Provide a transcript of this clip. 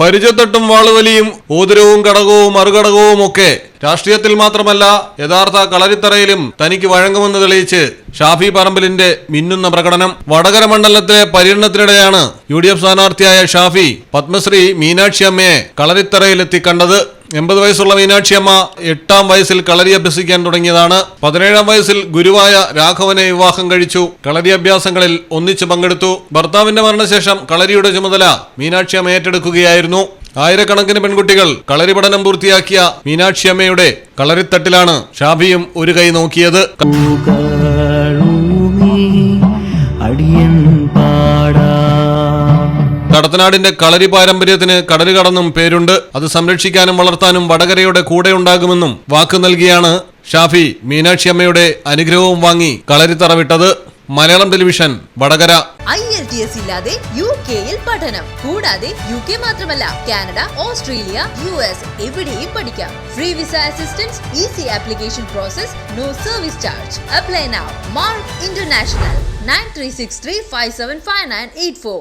പരിചയത്തെട്ടും വാളുവലിയും ഊദരവും ഘടകവും മറുഘടകവും ഒക്കെ രാഷ്ട്രീയത്തിൽ മാത്രമല്ല യഥാർത്ഥ കളരിത്തറയിലും തനിക്ക് വഴങ്ങുമെന്ന് തെളിയിച്ച് ഷാഫി പറമ്പലിന്റെ മിന്നുന്ന പ്രകടനം വടകര മണ്ഡലത്തിലെ പര്യടനത്തിനിടെയാണ് യു ഡി എഫ് സ്ഥാനാർത്ഥിയായ ഷാഫി പത്മശ്രീ മീനാക്ഷി അമ്മയെ കളരിത്തറയിലെത്തി കണ്ടത്. എൺപത് വയസ്സുള്ള മീനാക്ഷി അമ്മ എട്ടാം വയസ്സിൽ കളരി അഭ്യസിക്കാൻ തുടങ്ങിയതാണ്. പതിനേഴാം വയസ്സിൽ ഗുരുവായ രാഘവനെ വിവാഹം കഴിച്ചു. കളരി അഭ്യാസങ്ങളിൽ ഒന്നിച്ചു പങ്കെടുത്തു. ഭർത്താവിന്റെ മരണശേഷം കളരിയുടെ ചുമതല മീനാക്ഷി അമ്മ ഏറ്റെടുക്കുകയായിരുന്നു. ആയിരക്കണക്കിന് പെൺകുട്ടികൾ കളരി പഠനം പൂർത്തിയാക്കിയ മീനാക്ഷി അമ്മയുടെ കളരിത്തട്ടിലാണ് ഷാഫിയും ഒരു കൈ നോക്കിയത്. കടത്തനാടിന്റെ കളരി പാരമ്പര്യത്തിന് കടൽ കടന്നും പേരുണ്ട്. അത് സംരക്ഷിക്കാനും വളർത്താനും വടകരയുടെ കൂടെ ഉണ്ടാകുമെന്നും വാക്ക് നൽകിയാണ് ഷാഫി മീനാക്ഷി അമ്മയുടെ അനുഗ്രഹവും വാങ്ങി കളരി വിട്ടത് Malayalam television Vadakara. I E L T ഇല്ലാതെ യു കെയിൽ പഠനം. കൂടാതെ യു കെ മാത്രമല്ല കാനഡ ഓസ്ട്രേലിയ യു എസ് എവിടെയും പഠിക്കാം. Free visa assistance easy application process no service charge. Apply now Mark international nine three six three five seven five nine eight four.